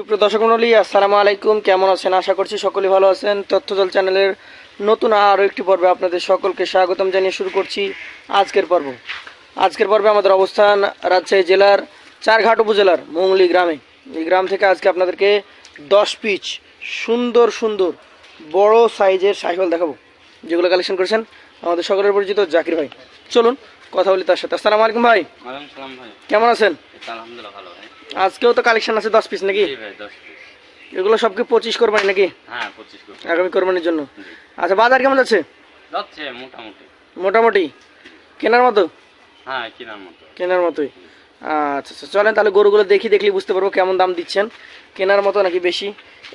সুপ্রিয় দর্শক মন্ডলী আসসালামু আলাইকুম। কেমন আছেন? আশা করছি সকলেই ভালো আছেন। তথ্যজল চ্যানেলের নতুন আরও একটি পর্বে আপনাদের সকলকে স্বাগতম জানিয়ে শুরু করছি আজকের পর্ব। আজকের পর্বে আমাদের অবস্থান রাজশাহী জেলার চারঘাট উপজেলার মঙ্গলি গ্রামে। এই গ্রাম থেকে আজকে আপনাদেরকে দশ পিচ সুন্দর সুন্দর বড় সাইজের সাইকেল দেখাবো যেগুলো কালেকশন করেছেন আমাদের সকলের পরিচিত জাকির ভাই। চলুন কথা বলি তার সাথে। আসসালামু আলাইকুম ভাই। কেমন আছেন? আলহামদুলিল্লাহ ভালো ভাই। আজকেও তো কালেকশন আছে দশ পিস নাকি? এগুলো সব কি পঁচিশ করবেন নাকি? হ্যাঁ আগামী কোরবানির জন্য। আচ্ছা বাজার কেমন যাচ্ছে? মোটামুটি। মোটামুটি। কেনার মতো? হ্যাঁ কেনার মতো। কেনার মতোই। আচ্ছা আচ্ছা চলেন তাহলে গরুগুলো দেখি দেখলি বুঝতে পারব কেমন দাম দিচ্ছেন। কেনার মতো নাকি বেশি?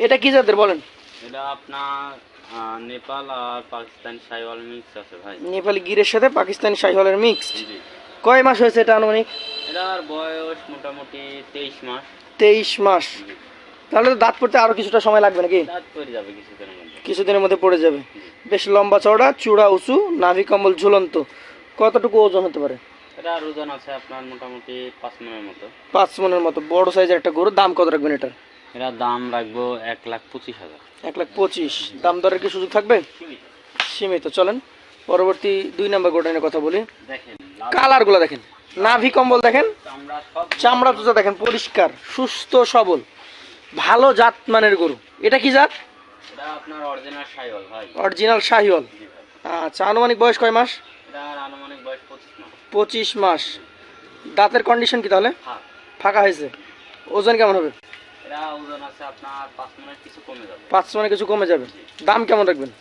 এটা কি জাতের বলেন? এটা আপনার নেপাল আর পাকিস্তান সাইওয়াল মিক্স আছে ভাই। নেপালি গিরের সাথে পাকিস্তানি শাহিওয়ালের মিক্স জি। কয় মাস হয়েছে এটা আনুমানিক? এটার বয়স মোটামুটি তেইশ মাস। তেইশ মাস। তাহলে তো দাঁত পড়তে আরও কিছুটা সময় লাগবে নাকি? দাঁত পড়ে যাবে কিছুদিনের মধ্যে। কিছুদিনের মধ্যে পড়ে যাবে। বেশ লম্বা চওড়া চূড়া উঁচু নাভি কম্বল ঝুলন্ত। কতটুকু ওজন হতে পারে? এটার ওজন আছে আপনার মোটামুটি পাঁচ মনের মতো। পাঁচ মনের মতো। বড় সাইজের একটা গরু দাম কত রাখবেন এটার? এটার দাম রাখব এক লাখ পঁচিশ হাজার। এক লাখ পঁচিশ। দাম দরের কি সুযোগ থাকবে? সীমিত। চলেন পরবর্তী দুই নাম্বার গোডাউনের কথা বলি। দেখেন কালারগুলো দেখেন। নাভি কম্বল দেখেন? চামড়া তুজা দেখেন পরিষ্কার সুস্থ সবল ভালো জাত মানের গরু। এটা কি জাত? অরিজিনাল শাহিওল আচ্ছা আনুমানিক বয়স কয় মাস? পঁচিশ মাস। দাঁতের কন্ডিশন কি তাহলে? ফাঁকা। হয়েছে। ওজন কেমন হবে? পাঁচ মানে কিছু কমে যাবে। দাম কেমন রাখবেন?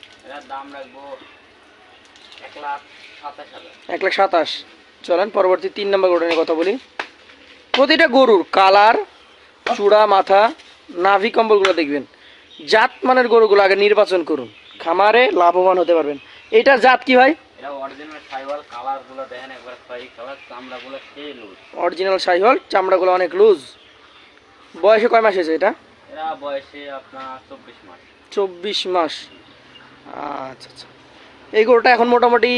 এক লাখ সাতাশ। চলেন পরবর্তী তিন নম্বর গোডাউনের কথা বলি। প্রতিটা গরুর কালার চূড়া মাথা নাভি কম্বলগুলো দেখবেন। জাত মানের গরুগুলো আগে নির্বাচন করুন। খামারে লাভবান হতে পারবেন। এটার জাত কি ভাই? অরিজিনাল সাইওয়াল কালারগুলো দেখেন একবার খয়েরি কালার চামড়া গুলো সেই লুজ অরিজিনাল শাহিওয়াল চামড়াগুলো অনেক লুজ বয়সে কয় মাস হয়েছে এটা? চব্বিশ মাস। আচ্ছা আচ্ছা। এই গরুটা এখন মোটামুটি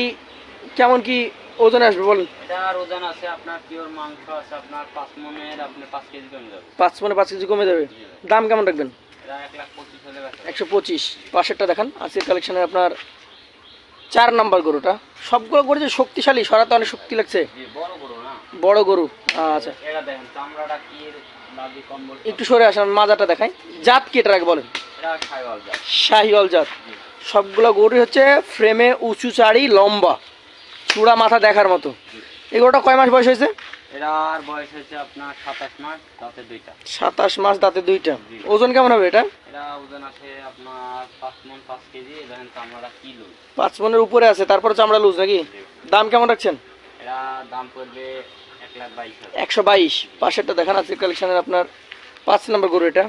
কেমন কি ওজনে আসবে বলেন। এটার ওজন আছে আপনার পিওর মাংস আছে আপনার পাঁচ মনের আপনি পাঁচ কেজি কমে যাবে। মানে পাঁচ কেজি কমে যাবে। দাম কেমন রাখবেন? একশো পঁচিশ। পাশেরটা দেখান। আজকের কালেকশনে আপনার চার নাম্বার গরুটা। সবগুলো গরু যে শক্তিশালী সরাতে অনেক শক্তি লাগছে। বড় গরু আচ্ছা। একটু সরে আসেন মাজাটা দেখাই। জাত কি এটা বলেন? শাহিওয়াল জাত। সবগুলো গরু হচ্ছে ফ্রেমে উঁচু চাড়ি লম্বা। চূড়া মাথা দেখার মতো। এই গরুটা কয় মাস বয়স হয়েছে? এটার বয়স হচ্ছে আপনার সাতাশ মাস তাতে দুইটা। সাতাশ মাস দাঁতে দুইটা। ওজন কেমন হবে এটা? এটা ওজন আছে আপনার পাঁচ মন পাঁচ কেজি দেখেন চামড়াটা কিলো পাঁচ মনের উপরে আছে তারপরে চামড়া লুজ নাকি? দাম কেমন রাখছেন? এটা দাম পড়বে এক লাখ বাইশ একশো বাইশ। পাশেরটা দেখান আজকের কালেকশনের আপনার পাঁচ নম্বর গরু এটা।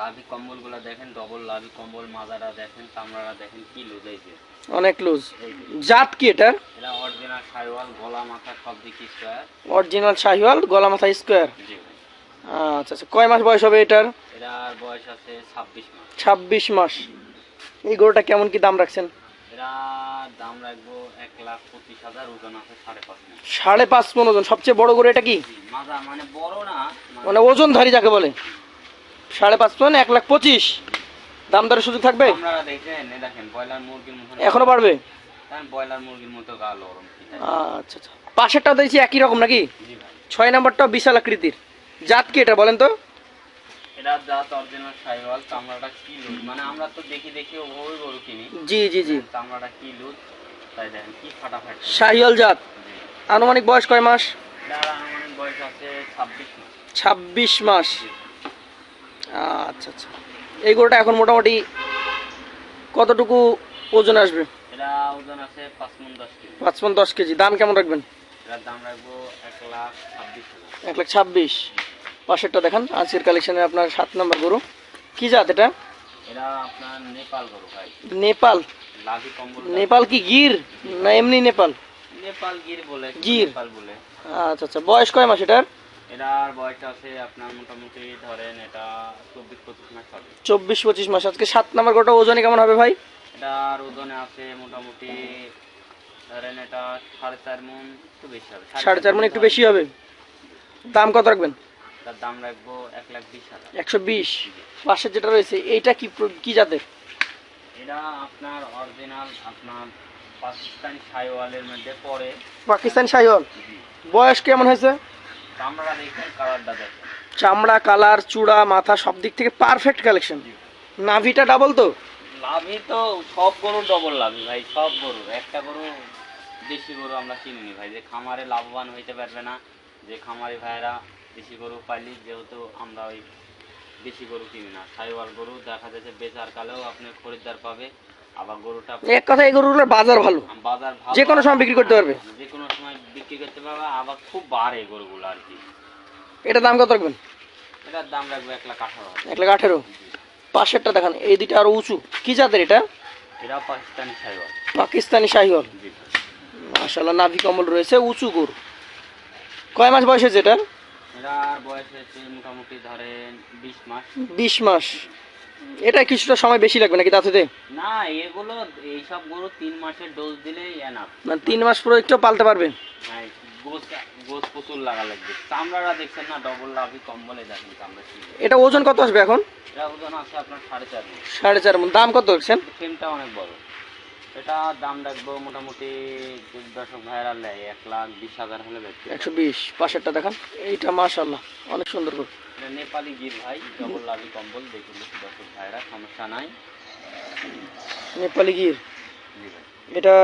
লাভি কম্বলগুলো দেখেন ডবল লাভি কম্বল মাজারা দেখেন চামড়াটা দেখেন দেখে অনেক লুজ জাত কি এটার? এটা অরিজিনাল শাহিওয়াল গলা মাথা স্কোয়ার আচ্ছা আচ্ছা কয় মাস বয়স হবে এটার? ছাব্বিশ মাস। এই গরুটা কেমন কি দাম রাখছেন? সাড়ে পাঁচ মন। ওজন। সবচেয়ে বড় গরু এটা কি? মানে বড় না মানে মানে ওজনধারী যাকে বলে। সাড়ে পাঁচ মন এক লাখ পঁচিশ। দাম দরের সুযোগ থাকবে? আপনারা দেখেন দেখেন ব্রয়লার মুরগির মতো এখনও বাড়বে? দেখেন ব্রয়লার মুরগির মতো গা লরম আচ্ছা আচ্ছা। পাশেরটাও দেখছি একই রকম নাকি? ছয় নাম্বারটাও বিশাল আকৃতির। জাত কি এটা বলেন তো? এটা জাত অরিজিনাল সাইওয়াল চামড়াটা কি লুজ? মানে আমরা তো দেখি দেখি ওই গরু কিনি। জি জি জি। চামড়াটা কি লুজ? তাই দেখেন কি ফাটাফাটি। শাহিওয়াল জাত। আনুমানিক বয়স কয় মাস? আনুমানিক বয়স আছে ছাব্বিশ মাস। ছাব্বিশ মাস। আচ্ছা আচ্ছা। এই গরুটা এখন মোটামুটি কতটুকু ওজন আসবে? পাঁচ মন দশ কেজি। দাম কেমন রাখবেন? এক লাখ ছাব্বিশ পাশেরটা দেখান আজকের কালেকশনে আপনার সাত নম্বর গরু। কি জাত এটা? নেপাল নেপাল। কি গির? না এমনি নেপাল? নেপাল গির বলে গির। বলে। আচ্ছা আচ্ছা। বয়স কয় মাস এটার? এটার বয়স আছে আপনার মোটামুটি ধরেন এটা চব্বিশ পঁচিশ মাস হবে। চব্বিশ পঁচিশ মাস আজকে সাত নম্বর গরুটা ওজনে কেমন হবে ভাই? এটার ওজনে আছে মোটামুটি ধরেন এটা সাড়ে চার মন একটু বেশি হবে। সাড়ে চার মন একটু বেশি হবে। দাম কত রাখবেন? এটার দাম রাখব এক লাখ বিশ হাজার। একশো বিশ। পাশের যেটা রয়েছে এইটা কি কি জাতের? এটা আপনার অরিজিনাল আপনার পাকিস্তানি সাইওয়ালের মধ্যে পড়ে। পাকিস্তানি শাহিওয়াল জি। বয়স কেমন হয়েছে? চামড়া কালার চূড়া মাথা সব দিক থেকে পারফেক্ট কালেকশন নাভিটা ডাবল তো? লাভই তো সব গরু ডবল লাভই ভাই সব গরু একটা গরু দেশি গরু আমরা চিনি ভাই যে খামারে লাভবান হইতে পারবে না। যে খামারি ভাইরা দেশি গরু পাইলি যেহেতু আমরা ওই দেশি গরু কিনি না সাইওয়াল গরু দেখা যাচ্ছে বেচার কালেও আপনি খরিদ্দার পাবে। এক কথা এই গরুগুলোর বাজার ভালো। বাজার ভালো। যে কোনো সময় বিক্রি করতে পারবে। যে কোনো সময় বিক্রি করতে পারবে আবার খুব বাড়ে গরুগুলো আর কি। এটা দাম কত রাখবেন? এটার দাম রাখবে এক লাখ আঠারো এক লাখ আঠেরো। পাশেরটা দেখান এই দুইটা আরও উঁচু। কি জাতের এটা? পাকিস্তানি সাইওয়াল পাকিস্তানি শাহিওয়াল জি। নাভি কমল রয়েছে উঁচু গরু। কয় মাস বয়স হয়েছে এটা এরার বয়স হচ্ছে মোটামুটি ধরেন বিশ মাস। বিশ মাস। এটা কিছুটা সময় বেশি লাগবে নাকি তাতে? না এগুলো এইসব গরু তিন মাসের ডোজ এনাফ মানে তিন মাস পরে একটু পালতে পারবে। হ্যাঁ গোস গোস প্রচুর লাগা লাগবে। চামড়াটা দেখছেন না ডবল লাভি কম্বলে দেখেন চামড়া এটা ওজন কত আসবে এখন? এটা ওজন আছে আপনার সাড়ে চার। সাড়ে চার। দাম কত দেখছেন ফ্রেমটা অনেক বড়। এটা দাম রাখব মোটামুটি যদি দর্শক ভাইরা নেয় এক লাখ বিশ হাজার হলে পারব। একশো বিশ পাশেরটা দেখান। এইটা মাশাল্লাহ অনেক সুন্দর এটা নেপালি গির ভাই ডবল লাভি কম্বল দেখুন দর্শক ভাইরা সমস্যা নাই। নেপালি গির? এটা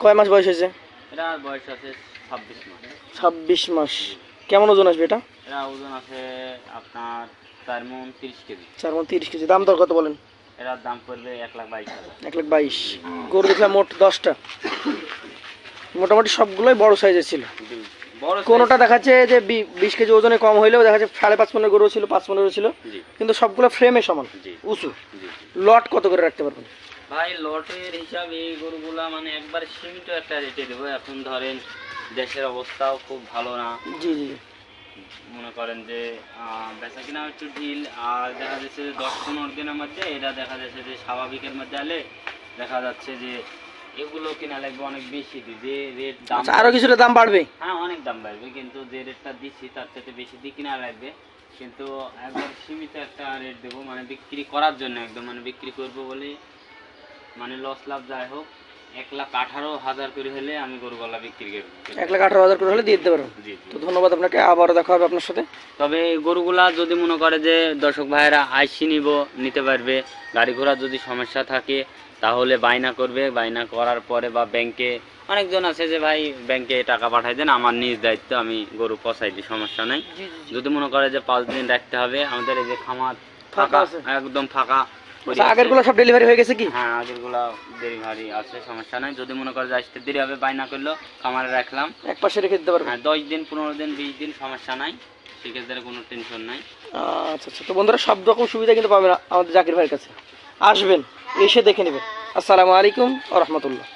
কয় মাস বয়স হয়েছে? এটার বয়স আছে ছাব্বিশ মাস। ছাব্বিশ মাস। কেমন ওজন আসবে এটা? এরা ওজন আছে আপনার চার মন তিরিশ কেজি। চার মণ তিরিশ কেজি। দাম দর কত বলেন? এটার দাম পড়বে এক লাখ বাইশ এক লাখ বাইশ। গরু দেখলাম মোট দশটা। মোটামুটি সবগুলোই বড় সাইজের ছিল। কোনোটা দেখাচ্ছে যে বিশ কেজি ওজনে কম হইলেও দেখা যাচ্ছে সাড়ে পাঁচ পনেরো গরু ছিল পাঁচ পনেরো ছিল। কিন্তু সবগুলো ফ্রেমে সমান উঁচু। লট কত করে রাখতে পারবেন? ভাই লটের হিসাব এই গরুগুলা মানে একবার সীমিত একটা রেটে দেবো। এখন ধরেন দেশের অবস্থাও খুব ভালো না। জি জি। মনে করেন যে বেচা কিনা একটু ঢিল আর দেখা যাচ্ছে যে দশ পনেরো দিনের মধ্যে এটা দেখা যাচ্ছে যে স্বাভাবিকের মধ্যে আলে দেখা যাচ্ছে যে এগুলো কিনা লাগবে অনেক বেশি দি- যে রেট দাম আচ্ছা আরও কিছুটা দাম বাড়বে? হ্যাঁ অনেক দাম বাড়বে কিন্তু যে রেটটা দিচ্ছি তার থেকে বেশি দিয়ে কিনা লাগবে। কিন্তু একবার সীমিত একটা রেট দেবো মানে বিক্রি করার জন্য একদম মানে বিক্রি করব বলে মানে লস লাভ যাই হোক এক লাখ আঠারো হাজার করে হলে আমি বিক্রি করব। এক লাখ আঠারো হাজার করে হলে দিয়ে দিতে পারবেন জি তো ধন্যবাদ আপনাকে আবারও দেখা হবে আপনার সাথে। তবে গরুগুলা যদি মনে করে যে দর্শক ভাইয়েরা আইসি নিব নিতে পারবে গাড়ি ঘোড়ার যদি সমস্যা থাকে তাহলে বায়না করবে। বায়না করার পরে বা ব্যাংকে অনেকজন আছে যে ভাই ব্যাংকে টাকা পাঠাই দেন আমার নিজ দায়িত্ব আমি গরু পচাই দিই সমস্যা নাই। যদি মনে করে যে পাঁচ দিন রাখতে হবে আমাদের এই যে খামার ফাঁকা। একদম ফাঁকা পড়ে আচ্ছা, আছে। আগেরগুলো সব ডেলিভারি হয়ে গেছে কি? হ্যাঁ আগেরগুলো ডেলিভারি আছে সমস্যা নাই। যদি মনে করে আসতে দেরি হবে বায়না করল খামারে রাখলাম। এক পাশে রেখে দিতে পারব। হ্যাঁ দশ দিন পনেরো দিন বিশ দিন সমস্যা নাই। সেক্ষেত্রে কোনো টেনশন নাই। আচ্ছা আচ্ছা। তো বন্ধুরা সব রকম সুবিধা কিন্তু পাবেন আমাদের জাকির ভাইয়ের কাছে। আসবেন এসে দেখে নেবেন। আসসালামু আলাইকুম রহমতুল্লাহ।